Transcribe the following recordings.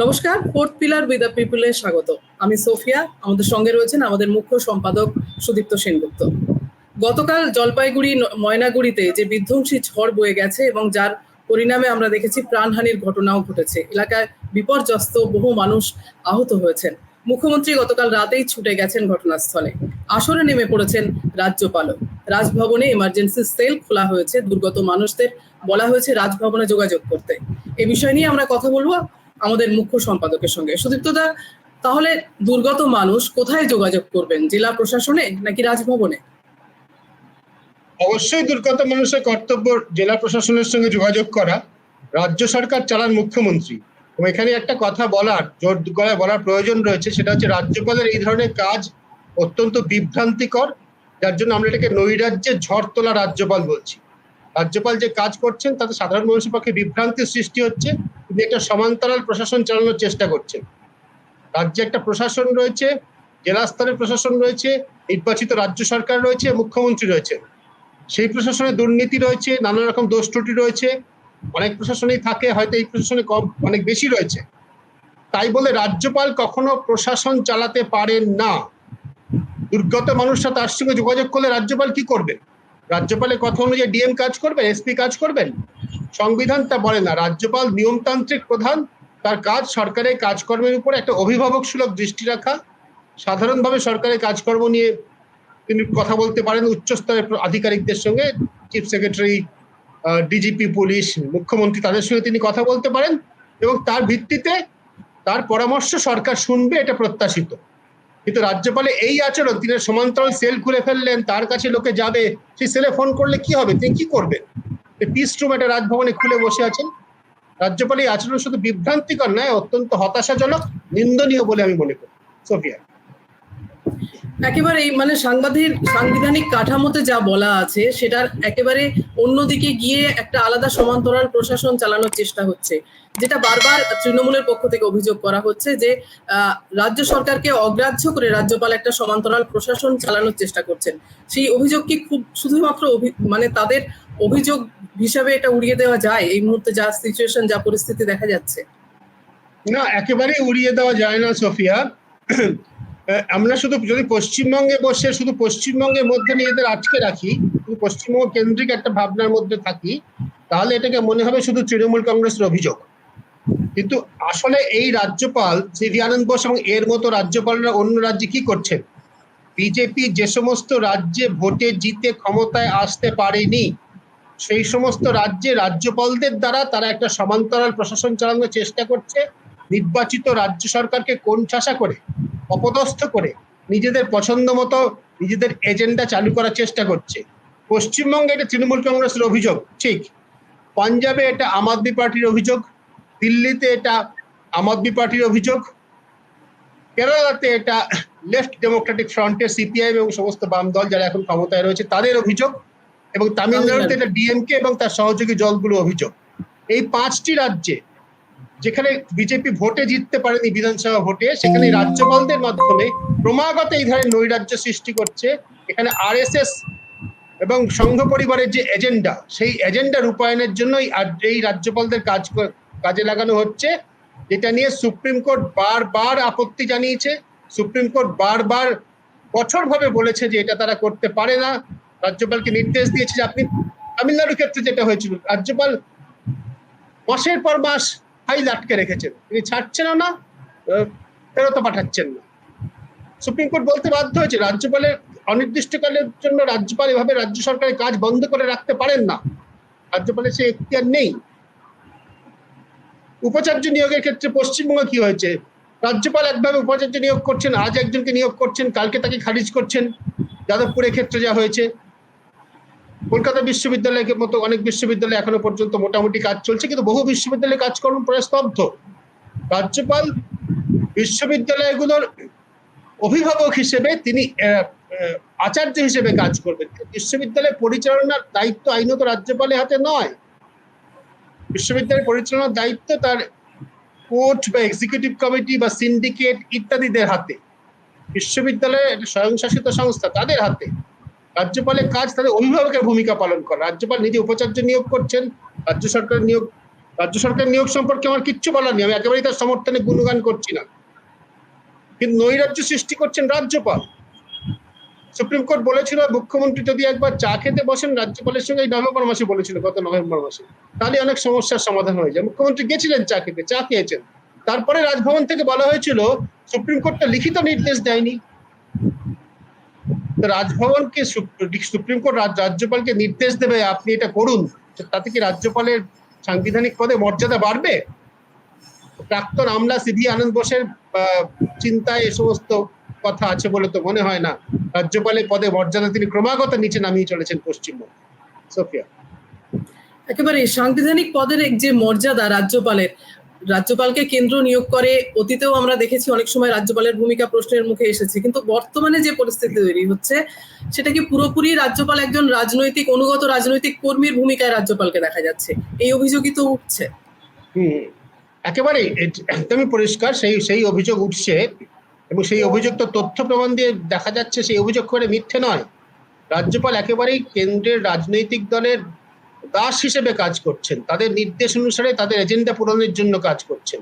নমস্কার fourth pillar with the পিপলে স্বাগত। আমি সোফিয়া, আমাদের সঙ্গে রয়েছেন আমাদের মুখ্য সম্পাদক সুদীপ্ত সেনগুপ্ত। গতকাল জলপাইগুড়ি, ময়নাগুড়িতে যে বিধ্বংসী ঝড় বয়ে গেছে এবং যার পরিণামে আমরা দেখেছি প্রাণহানির ঘটনাও ঘটেছে। এলাকায় বিপর্যস্ত বহু মানুষ আহত হয়েছেন। মুখ্যমন্ত্রী গতকাল রাতেই ছুটে গেছেন ঘটনাস্থলে। আসরে নেমে পড়েছেন রাজ্যপালও। রাজভবনে এমার্জেন্সি সেল খোলা হয়েছে। দুর্গত মানুষদের বলা হয়েছে রাজভবনে যোগাযোগ করতে। এ বিষয় নিয়ে আমরা কথা বলব আমাদের মুখ্য সম্পাদকের সঙ্গে। সুদীপ্তদা তাহলে দুর্গত মানুষ কোথায় যোগাযোগ করবেন? জেলা প্রশাসনে নাকি রাজভবনে? অবশ্যই দুর্গত মানুষের কর্তব্য জেলা প্রশাসনের সঙ্গে যোগাযোগ করা। রাজ্য সরকার চালান মুখ্যমন্ত্রী। এবং এখানে একটা কথা বলার, জোর গলায় বলার প্রয়োজন রয়েছে, সেটা হচ্ছে রাজ্যপালের এই ধরনের কাজ অত্যন্ত বিভ্রান্তিকর। যার জন্য আমরা এটাকে নৈরাজ্যের ঝড় তোলা রাজ্যপাল বলছি। রাজ্যপাল যে কাজ করছেন, তাতে সাধারণ মানুষের পক্ষে বিভ্রান্তির সৃষ্টি হচ্ছে। তিনি একটা সমান্তরাল প্রশাসন চালানোর চেষ্টা করছেন। রাজ্যে একটা প্রশাসন রয়েছে, জেলা স্তরের প্রশাসন রয়েছে, নির্বাচিত রাজ্য সরকার রয়েছে, মুখ্যমন্ত্রী রয়েছে সেই প্রশাসনে দুর্নীতি রয়েছে, নানা রকম দোষ ত্রুটি রয়েছে। অনেক প্রশাসনেই থাকে, হয়তো এই প্রশাসনে কম, অনেক বেশি রয়েছে। তাই বলে রাজ্যপাল কখনো প্রশাসন চালাতে পারেন না। দুর্গত মানুষরা তার সঙ্গে যোগাযোগ করলে রাজ্যপাল কি করবে রাজ্যপালের কথা অনুযায়ী ডিএম কাজ করবেন এসপি কাজ করবেন? সংবিধান তা বলে না। রাজ্যপাল নিয়মতান্ত্রিক প্রধান। তার কাজ সরকারের কাজকর্মের উপর একটা অভিভাবক সুলভ দৃষ্টি রাখা। সাধারণভাবে সরকারের কাজকর্ম নিয়ে তিনি কথা বলতে পারেন উচ্চস্তরের আধিকারিকদের সঙ্গে। চিফ সেক্রেটারি ডিজিপি পুলিশ মুখ্যমন্ত্রী তাদের সঙ্গে তিনি কথা বলতে পারেন। এবং তার ভিত্তিতে তার পরামর্শ সরকার শুনবে, এটা প্রত্যাশিত। কিন্তু রাজ্যপালে এই আচরণ, তিনি সমান্তরাল সেল খুলে ফেললেন, তার কাছে লোকে যাবে, সেই সেলে ফোন করলে কি হবে? তিনি কি করবেন? পিস রুম একটা রাজভবনে খুলে বসে আছেন। রাজ্যপাল এই আচরণ শুধু বিভ্রান্তিকর নয়, অত্যন্ত হতাশাজনক, নিন্দনীয় বলে আমি মনে করি। সোফিয়া একেবারে মানে সাংবাদিক, সাংবিধানিক কাঠামোতে যা বলা আছে, সেটার একেবারে অন্যদিকে গিয়ে একটা আলাদা সমান্তরাল প্রশাসন চালানোর চেষ্টা হচ্ছে। যেটা বারবার তৃণমূলের পক্ষ থেকে অভিযোগ করা হচ্ছে যে রাজ্য সরকারকে অগ্রাহ্য করে রাজ্যপাল একটা সমান্তরাল প্রশাসন চালানোর চেষ্টা করছেন। সেই অভিযোগ কি খুব শুধুমাত্র মানে তাদের অভিযোগ হিসাবে এটা উড়িয়ে দেওয়া যায়? এই মুহূর্তে যা সিচুয়েশন যা পরিস্থিতি দেখা যাচ্ছে। না একেবারে উড়িয়ে দেওয়া যায় না, সোফিয়া। আমরা শুধু যদি পশ্চিমবঙ্গে বসে, শুধু পশ্চিমবঙ্গের মধ্যে নিজেদের আটকে রাখি, শুধু পশ্চিমবঙ্গ কেন্দ্রিক একটা ভাবনার মধ্যে থাকি, তাহলে এটাকে মনে হবে শুধু তৃণমূল কংগ্রেসের অভিযোগ। কিন্তু আসলে এই রাজ্যপাল সিভি আনন্দ বোস এবং এর মতো রাজ্যপালরা অন্য রাজ্যে কি করছেন? বিজেপি যে সমস্ত রাজ্যে ভোটে জিতে ক্ষমতায় আসতে পারেনি, সেই সমস্ত রাজ্যে রাজ্যপালদের দ্বারা তারা একটা সমান্তরাল প্রশাসন চালানোর চেষ্টা করছে নির্বাচিত রাজ্য সরকারকে কোন কোণঠাসা করে অপদস্থ করে নিজেদের পছন্দ মতো নিজেদের এজেন্ডা চালু করার চেষ্টা করছে? পশ্চিমবঙ্গে এটা তৃণমূল কংগ্রেসের অভিযোগ ঠিক। পাঞ্জাবে এটা আম আদমি পার্টির অভিযোগ দিল্লিতে এটা আম আদমি পার্টির অভিযোগ কেরালাতে এটা লেফট ডেমোক্রেটিক ফ্রন্টের সিপিআইএম এবং সমস্ত বাম দল যারা এখন ক্ষমতায় রয়েছে তাদের অভিযোগ এবং তামিলনাড়ুতে এটা ডিএমকে এবং তার সহযোগী দলগুলো অভিযোগ। এই পাঁচটি রাজ্যে যেখানে বিজেপি ভোটে জিততে পারেনি বিধানসভা ভোটে সেখানে রাজ্যপালদের মাধ্যমে ক্রমাগত এই ধরনের নৈরাজ্য সৃষ্টি করছে। এখানে আরএসএস এবং সংঘ পরিবারের যে এজেন্ডা সেই এজেন্ডা রূপায়ণের জন্যই আজ- এই রাজ্যপালদের কাজ কাজে লাগানো হচ্ছে। যেটা নিয়ে সুপ্রিম কোর্ট বারবার আপত্তি জানিয়েছে। সুপ্রিম কোর্ট বারবার কঠোরভাবে বলেছে যে এটা তারা করতে পারে না। রাজ্যপালকে নির্দেশ দিয়েছে যে আপনি তামিলনাড়ুর ক্ষেত্রে যেটা হয়েছিল রাজ্যপাল মাসের পর মাস ফাইল আটকে রেখেছেন। তিনি ছাড়ছেন না ফেরত পাঠাচ্ছেন না। সুপ্রিম কোর্ট বলতে বাধ্য হয়েছে, রাজ্যপালের অনির্দিষ্টকালের জন্য রাজ্যপাল এভাবে রাজ্য সরকারের কাজ বন্ধ করে রাখতে পারেন না। রাজ্যপালের সে এখতিয়ার নেই। উপাচার্য নিয়োগের ক্ষেত্রে পশ্চিমবঙ্গে কি হয়েছে? রাজ্যপাল একভাবে উপাচার্য নিয়োগ করছেন, আজ একজনকে নিয়োগ করছেন, কালকে তাকে খারিজ করছেন। যাদবপুরের ক্ষেত্রে যা হয়েছে কলকাতা বিশ্ববিদ্যালয়ের মতো অনেক বিশ্ববিদ্যালয় এখনও পর্যন্ত মোটামুটি কাজ চলছে, কিন্তু বহু বিশ্ববিদ্যালয়ে কাজকর্ম প্রায় স্তব্ধ। রাজ্যপাল বিশ্ববিদ্যালয়গুলোর অভিভাবক হিসেবে তিনি আচার্য হিসেবে কাজ করবেন। বিশ্ববিদ্যালয় পরিচালনার দায়িত্ব আইনত রাজ্যপালের হাতে নয়। বিশ্ববিদ্যালয় পরিচালনার দায়িত্ব তার কোর্ট বা এক্সিকিউটিভ কমিটি বা সিন্ডিকেট ইত্যাদিদের হাতে। বিশ্ববিদ্যালয় একটা স্বয়ংশাসিত সংস্থা তাদের হাতে। রাজ্যপালের কাজ তাদের অভিভাবকের ভূমিকা পালন করা। রাজ্যপাল নিজে উপাচার্য নিয়োগ করছেন, রাজ্য সরকার নিয়োগ রাজ্য সরকার নিয়োগ সম্পর্কে আমার কিচ্ছু বলার নেই, আমি একেবারেই তার সমর্থনে গুণগান করছি না। কিন্তু নৈরাজ্য সৃষ্টি করছেন রাজ্যপাল। সুপ্রিম কোর্ট বলেছিল, মুখ্যমন্ত্রী যদি একবার চা খেতে বসেন, রাজ্যপালের সঙ্গে এই নভেম্বর মাসে বলেছিল, গত নভেম্বর মাসে। তাহলে অনেক সমস্যার সমাধান হয়ে যায়। মুখ্যমন্ত্রী গেছিলেন চা খেতে, চা খেয়েছেন। তারপরে রাজভবন থেকে বলা হয়েছিল, সুপ্রিম কোর্টটা লিখিত নির্দেশ দেয়নি। রাজভবনকে সুপ্রিম কোর্ট রাজ্যপালকে নির্দেশ দেবে, আপনি এটা করুন, তাতে কি রাজ্যপালের সাংবিধানিক পদে মর্যাদা বাড়বে? প্রাক্তন আমলা সিভি আনন্দ বোসের চিন্তায় এ সমস্ত কথা আছে বলে তো মনে হয় না। রাজ্যপালের পদে মর্যাদা তিনি ক্রমাগত নিচে নামিয়ে চলেছেন পশ্চিমবঙ্গে। সোফিয়া। একেবারে সাংবিধানিক পদের এক যে মর্যাদা রাজ্যপালের রাজ্যপালকে কেন্দ্র নিয়োগ করে, অতীতেও আমরা দেখেছি অনেক সময় রাজ্যপালের ভূমিকা প্রশ্নের মুখে এসেছে। কিন্তু বর্তমানে যে পরিস্থিতি তৈরি হচ্ছে, সেটা কি পুরোপুরি রাজ্যপাল একজন রাজনৈতিক, অনুগত রাজনৈতিক কর্মীর ভূমিকায় রাজ্যপালকে দেখা যাচ্ছে? এই অভিযোগই তো উঠছে। একেবারে একদমই পরিষ্কার। সেই সেই অভিযোগ উঠছে এবং সেই অভিযোগ তো তথ্য প্রমাণ দিয়ে দেখা যাচ্ছে, সেই অভিযোগ করে মিথ্যে নয়। রাজ্যপাল একেবারেই কেন্দ্রের রাজনৈতিক দলের দাস হিসেবে কাজ করছেন। তাদের নির্দেশ অনুসারে তাদের এজেন্ডা পূরণের জন্য কাজ করছেন।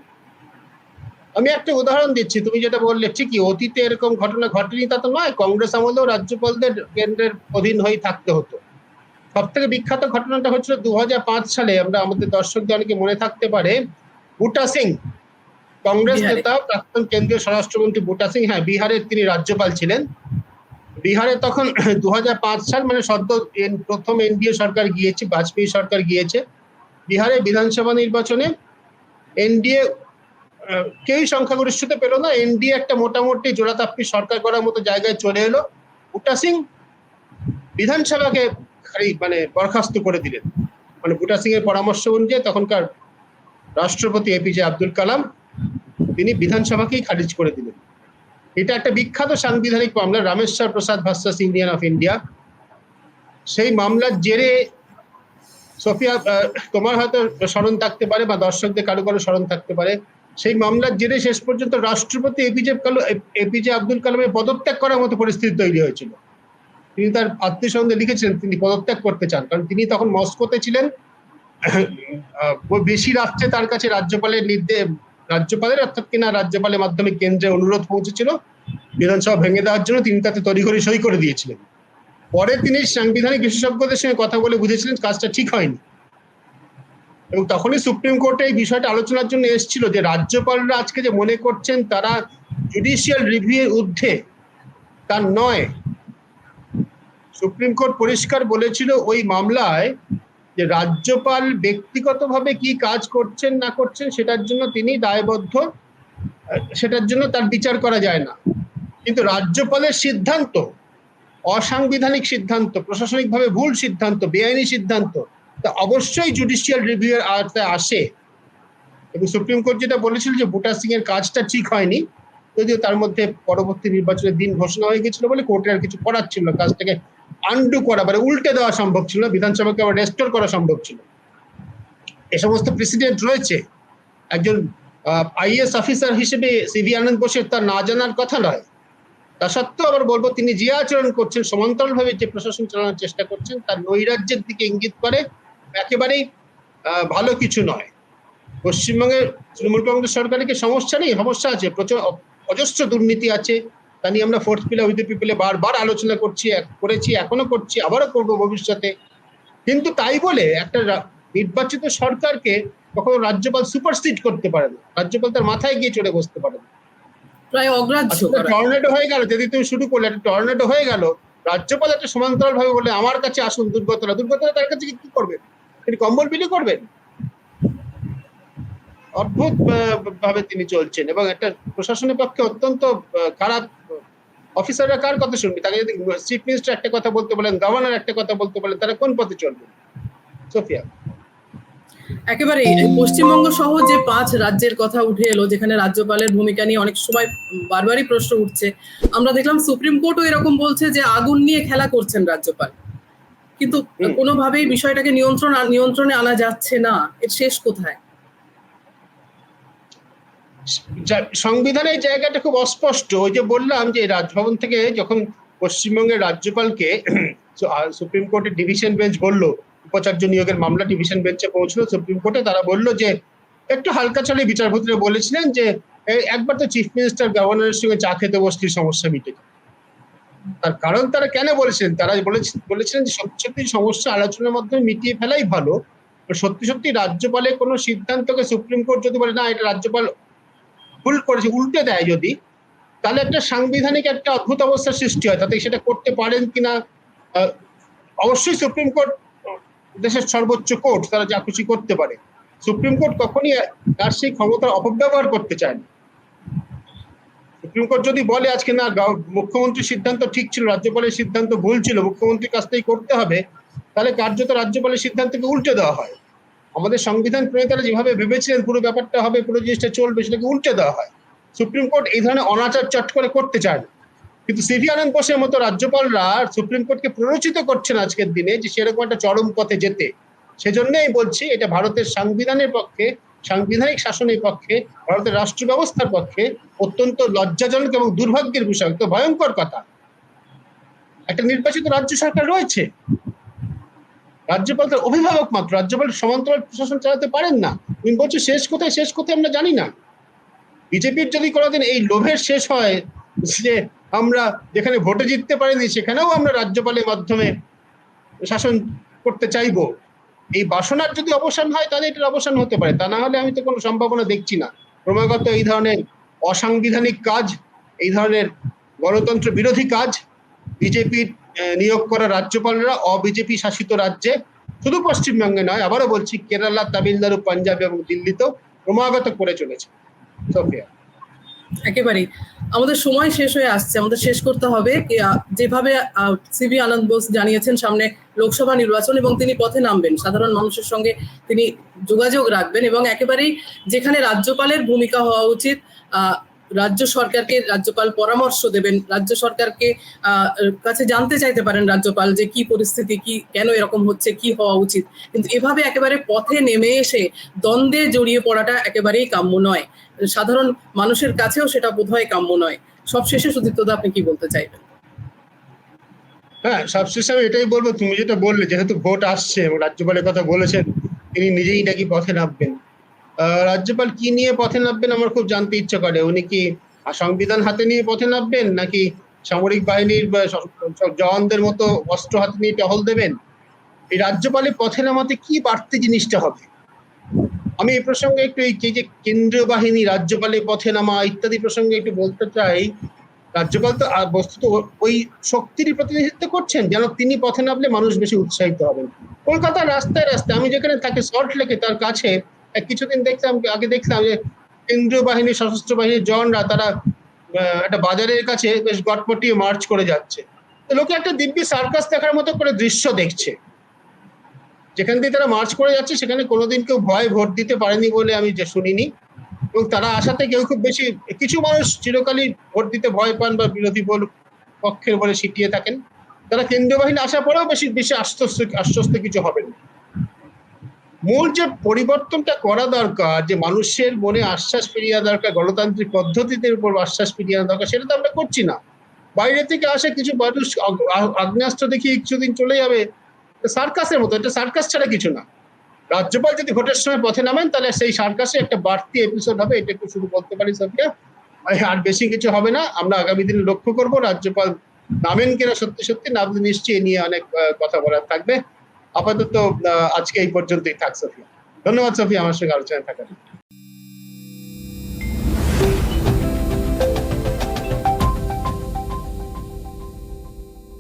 আমি একটা উদাহরণ দিচ্ছি তুমি যেটা বললে ঠিকই অতীতে এরকম ঘটনা ঘটেনি তা তো নয়। কংগ্রেস আমলেও রাজ্যপালদের কেন্দ্রের অধীন হয়ে থাকতে হতো। সব থেকে বিখ্যাত ঘটনাটা হচ্ছিল দু হাজার পাঁচ সালে আমরা আমাদের দর্শকদের অনেকে মনে থাকতে পারে বুটা সিং। কংগ্রেস নেতা প্রাক্তন কেন্দ্রীয় স্বরাষ্ট্রমন্ত্রী বুটা সিং হ্যাঁ বিহারের তিনি রাজ্যপাল ছিলেন। বিহারে তখন দু হাজার পাঁচ সাল মানে সদ্য প্রথম এনডিএ সরকার গিয়েছে, বাজপেয়ী সরকার গিয়েছে। বিহারে বিধানসভা নির্বাচনে এনডিএ কেউই সংখ্যাগরিষ্ঠতা পেল না, এনডিএ একটা মোটামুটি জোড়াতাপ্পি সরকার করার মতো জায়গায় চলে এলো। বুটা সিং বিধানসভাকে খালি- মানে বরখাস্ত করে দিলেন। মানে বুটা সিং এর পরামর্শ অনুযায়ী তখনকার রাষ্ট্রপতি এপিজে আব্দুল কালাম, তিনি বিধানসভাকেই খারিজ করে দিলেন। এটা একটা বিখ্যাত সাংবিধানিক মামলা, Rameshwar Prasad versus Indian of India. সেই মামলার জেরে সোফিয়া তোমার হয়তো স্মরণ থাকতে পারে বা দর্শকদের কারও কারও স্মরণ থাকতে পারে। সেই মামলার জেরে শেষ পর্যন্ত রাষ্ট্রপতি এপিজে এপিজে আব্দুল কালামের পদত্যাগ করার মতো পরিস্থিতি তৈরি হয়েছিল। তিনি তার আত্মীয় সঙ্গে লিখেছিলেন, তিনি পদত্যাগ করতে চান, কারণ তিনি তখন মস্কোতে ছিলেন। বেশি রাত্রে তার কাছে রাজ্যপালের নির্দেশ রাজ্যপালের, অর্থাৎ কিনা রাজ্যপালের মাধ্যমে কেন্দ্রে অনুরোধ পৌঁছেছিল, বিধানসভা ভেঙে দেওয়ার জন্য তিনি তাতে তড়িঘড়ি সই করে দিয়েছিলেন। পরে তিনি সাংবিধানিক বিশেষজ্ঞদের সঙ্গে কথা বলে বুঝেছিলেন কাজটা ঠিক হয়নি। এবং তখনই সুপ্রিম কোর্টে এই বিষয়টা আলোচনার জন্য এসেছিল যে রাজ্যপালরা আজকে যে মনে করছেন তারা জুডিশিয়াল রিভিউয়ের ঊর্ধ্বে তার নয়। সুপ্রিম কোর্ট পরিষ্কার বলেছিল ওই মামলায় যে রাজ্যপাল ব্যক্তিগতভাবে কি কাজ করছেন, না করছেন, সেটার জন্য তিনি দায়বদ্ধ। সেটার জন্য তার বিচার করা যায় না। কিন্তু রাজ্যপালের সিদ্ধান্ত, অসাংবিধানিক সিদ্ধান্ত, প্রশাসনিকভাবে ভুল সিদ্ধান্ত, বেআইনি সিদ্ধান্ত, তা অবশ্যই জুডিশিয়াল রিভিউ এর আওতায় আসে। এবং সুপ্রিম কোর্ট যেটা বলেছিল যে বুটা সিং এর কাজটা ঠিক হয়নি, যদিও তার মধ্যে পরবর্তী নির্বাচনের দিন ঘোষণা হয়ে গেছিল বলে কোর্টের আর কিছু করার ছিল কাজটাকে আন্ডু করা মানে উল্টে দেওয়া সম্ভব ছিল বিধানসভাকে আবার রেস্টোর করা সম্ভব ছিল। এ সমস্ত প্রেসিডেন্ট রয়েছে। একজন আইএস অফিসার হিসেবে সিভি আনন্দ বোসের তার না জানার কথা নয়। তা সত্ত্বেও আবার বলব, তিনি যে আচরণ করছেন, সমান্তরালভাবে যে প্রশাসন চালানোর চেষ্টা করছেন, তার নৈরাজ্যের দিকে ইঙ্গিত করে, একেবারেই ভালো কিছু নয়। পশ্চিমবঙ্গের তৃণমূল কংগ্রেস সরকারের কি সমস্যা নেই? সমস্যা আছে, প্রচুর অজস্র দুর্নীতি আছে তা নিয়ে আমরা ফোর্থ পিলার উইথ পিপলে বারবার আলোচনা করছি করেছি এখনও করছি আবারও করব ভবিষ্যতে। কিন্তু তাই বলে একটা নির্বাচিত সরকারকে কখনো রাজ্যপাল সুপারসিড করতে পারে না। রাজ্যপাল তার মাথায় গিয়ে চড়ে বসতে পারে না। প্রায় অগ্রাহ্য টর্নেডো হয়ে গেল যদি তুমি শুরু করলে একটা টর্নেডো হয়ে গেল রাজ্যপাল একটা সমান্তরাল ভাবে বলে আমার কাছে আসুন দুর্গতরা দুর্গতরা তার কাছে কি করবেন তিনি কম্বল বিলি করবেন? অদ্ভুত ভাবে তিনি চলছেন এবং একটা প্রশাসনের পক্ষে অত্যন্ত খারাপ অফিসাররা কার কথা শুনবে? তাকে যদি চিফ মিনিস্টার একটা কথা বলতে বলেন গভর্নর একটা কথা বলতে বলেন তারা কোন পথে চলবে? সোফিয়া। একেবারে পশ্চিমবঙ্গ সহ যে পাঁচ রাজ্যের কথা উঠে এলো যেখানে রাজ্যপালের ভূমিকা নিয়ে অনেক সময় বারবারই প্রশ্ন উঠছে আমরা দেখলাম সুপ্রিম কোর্টও এরকম বলছে যে আগুন নিয়ে খেলা করছেন রাজ্যপাল। কিন্তু কোনোভাবেই বিষয়টাকে নিয়ন্ত্রণ নিয়ন্ত্রণে আনা যাচ্ছে না। এর শেষ কোথায়? সংবিধানের জায়গাটা খুব অস্পষ্ট। ওই যে বললাম যে রাজভবন থেকে যখন পশ্চিমবঙ্গের রাজ্যপালকে সুপ্রিম কোর্টের ডিভিশন বেঞ্চ বলল, উপাচার্য নিয়োগের মামলা ডিভিশন বেঞ্চে পৌঁছলো, সুপ্রিম কোর্টে তারা বলল যে, একটু হালকা চলে বিচারপতিরা বলেছিলেন যে একবার তো চিফ মিনিস্টার গভর্নরের সঙ্গে চা খেতে বসলি সমস্যা মিটে তার কারণ তারা কেন বলেছেন তারা বলেছিলেন যে সত্যি সত্যি সমস্যা আলোচনার মাধ্যমে মিটিয়ে ফেলাই ভালো। সত্যি সত্যি রাজ্যপালের কোনো সিদ্ধান্তকে সুপ্রিম কোর্ট যদি বলে, না, এটা রাজ্যপাল ভুল করেছে, উল্টে দেয় যদি, তাহলে একটা সাংবিধানিক একটা অদ্ভুত অবস্থার সৃষ্টি হয়। তাতে সেটা করতে পারেন কিনা অবশ্যই সুপ্রিম কোর্ট, দেশের সর্বোচ্চ কোর্ট, তারা যা খুশি করতে পারে। সুপ্রিম কোর্ট কখনই তার সেই ক্ষমতার অপব্যবহার করতে চায় না। সুপ্রিম কোর্ট যদি বলে আজকে না মুখ্যমন্ত্রীর সিদ্ধান্ত ঠিক ছিল, রাজ্যপালের সিদ্ধান্ত ভুল ছিল, মুখ্যমন্ত্রীর কাছ থেকে করতে হবে, তাহলে কার্যত রাজ্যপালের সিদ্ধান্তকে উল্টে দেওয়া হয়। আমাদের সংবিধান প্রণেতারা যেভাবে ভেবেছিলেন পুরো ব্যাপারটা হবে, পুরো জিনিসটা চলবে, সেটাকে উল্টে দেওয়া হয়। সুপ্রিম কোর্ট এই ধরনের অনাচার চট করে করতে চায় কিন্তু সিভি আনন্দ বোসের মতো রাজ্যপালরা সুপ্রিম কোর্টকে প্ররোচিত করছেন আজকের দিনে যে সেরকম একটা চরম পথে যেতে। সেজন্যই বলছি, এটা ভারতের সংবিধানের পক্ষে, সাংবিধানিক শাসনের পক্ষে, ভারতের রাষ্ট্র ব্যবস্থার পক্ষে অত্যন্ত লজ্জাজনক এবং দুর্ভাগ্যের বিষয়, তো ভয়ঙ্কর কথা। একটা নির্বাচিত রাজ্য সরকার রয়েছে। রাজ্যপাল তার অভিভাবক মাত্র, রাজ্যপাল সমান্তরাল প্রশাসন চালাতে পারেন না। তুমি বলছো শেষ কোথায় শেষ কোথায় আমরা জানি না। বিজেপির যদি কোনোদিন এই লোভের শেষ হয় যে আমরা যেখানে ভোটে জিততে পারিনি, সেখানেও আমরা রাজ্যপালের মাধ্যমে শাসন করতে চাইব। এই বাসনার যদি অবসান হয়, তাহলে এটার অবসান হতে পারে। তা না হলে আমি তো কোনো সম্ভাবনা দেখছি না। ক্রমাগত এই ধরনের অসাংবিধানিক কাজ, এই ধরনের গণতন্ত্র বিরোধী কাজ, বিজেপির নিয়োগ করা রাজ্যপালরা অবিজেপি শাসিত রাজ্যে, শুধু পশ্চিমবঙ্গে নয়, আবারও বলছি, কেরালা, তামিলনাড়ু, পাঞ্জাব এবং দিল্লিতেও ক্রমাগত করে চলেছে। সোফিয়া। একেবারেই। আমাদের সময় শেষ হয়ে আসছে, আমাদের শেষ করতে হবে। যেভাবে সিবি আনন্দ বোস জানিয়েছেন, সামনে লোকসভা নির্বাচন এবং তিনি পথে নামবেন। সাধারণ মানুষের সঙ্গে তিনি যোগাযোগ রাখবেন এবং একেবারেই যেখানে রাজ্যপালের ভূমিকা হওয়া উচিত রাজ্য সরকারকে রাজ্যপাল পরামর্শ দেবেন, রাজ্য সরকারকে কাছে জানতে চাইতে পারেন রাজ্যপাল যে কি পরিস্থিতি, কি, কেন এরকম হচ্ছে, কি হওয়া উচিত। কিন্তু এভাবে একেবারে পথে নেমে এসে দ্বন্দ্বে জড়িয়ে পড়াটা একেবারেই কাম্য নয়। সাধারণ মানুষের কাছেও সেটা বোধহয় কাম্য নয়। সবশেষে সুদীপ্তদা, আপনি কি বলতে চাইবেন? হ্যাঁ সবশেষে আমি এটাই বলব, তুমি যেটা বললে, যেহেতু ভোট আসছে রাজ্যপালের কথা বলেছেন, তিনি নিজেই নাকি পথে নামবেন। রাজ্যপাল কি নিয়ে পথে নামবেন আমার খুব জানতে ইচ্ছে করে। উনি কি সংবিধান হাতে নিয়ে পথে নামবেন নাকি সামরিক বাহিনীর জওয়ানদের মতো অস্ত্র হাতে নিয়ে টহল দেবেন? এই রাজ্যপালের পথে নামাতে কি বাড়তি জিনিসটা হবে? আমি এই প্রসঙ্গে একটু এই যে- কেন্দ্রীয় বাহিনী রাজ্যপালের পথে নামা ইত্যাদি প্রসঙ্গে একটু বলতে চাই। রাজ্যপাল তো, আর বস্তুত ওই শক্তিরই প্রতিনিধিত্ব করছেন, যেন তিনি পথে নামলে মানুষ বেশি উৎসাহিত হবেন। কলকাতার রাস্তায় রাস্তায়, আমি যেখানে থাকি সল্ট লেকে, তার কাছে কিছুদিন দেখলাম আগে দেখলাম যে কেন্দ্রীয় বাহিনী, সশস্ত্র বাহিনীর জওয়ানরা তারা একটা বাজারের কাছে বেশ গটপটিয়ে মার্চ করে যাচ্ছে। লোকে একটা দিব্যি সার্কাস দেখার মতো করে দৃশ্য দেখছে। যেখান দিয়ে তারা মার্চ করে যাচ্ছে, সেখানে কোনোদিন কেউ ভয় ভোট দিতে পারেনি বলে আমি যে শুনিনি। এবং তারা আসাতে কেউ খুব বেশি, কিছু মানুষ চিরকালই ভোট দিতে ভয় পান বা বিরোধী বল, পক্ষের বলে সিটিয়ে থাকেন। তারা কেন্দ্রীয় বাহিনী আসার পরেও বেশি বেশি আশ্বস্ত আশ্বস্ত কিছু হবেন না। মূল যে পরিবর্তনটা করা দরকার, যে মানুষের মনে আশ্বাস ফিরিয়ে দরকার, গণতান্ত্রিক পদ্ধতিতে উপর আশ্বাস ফিরিয়ে দরকার, সেটা তো আমরা করছি না। বাইরে থেকে আসে কিছু মানুষ আগ্নেয়াস্ত্র দেখিয়ে কিছুদিন চলে যাবে সার্কাসের মতো, এটা সার্কাস ছাড়া কিছু না। রাজ্যপাল যদি ভোটের সময় পথে নামেন, তাহলে সেই সার্কাসে একটা বাড়তি এপিসোড হবে, এটা একটু শুরু করতে পারি সবকে। আর বেশি কিছু হবে না, আমরা আগামী দিনে লক্ষ্য করব, রাজ্যপাল নামেন কিনা সত্যি সত্যি নামলে নিশ্চয়ই নিয়ে অনেক কথা বলার থাকবে। আপাতত আজকে এই পর্যন্তই থাক সফিয়া ধন্যবাদ সফিয়া আমার সঙ্গে আলোচনায় থাকার।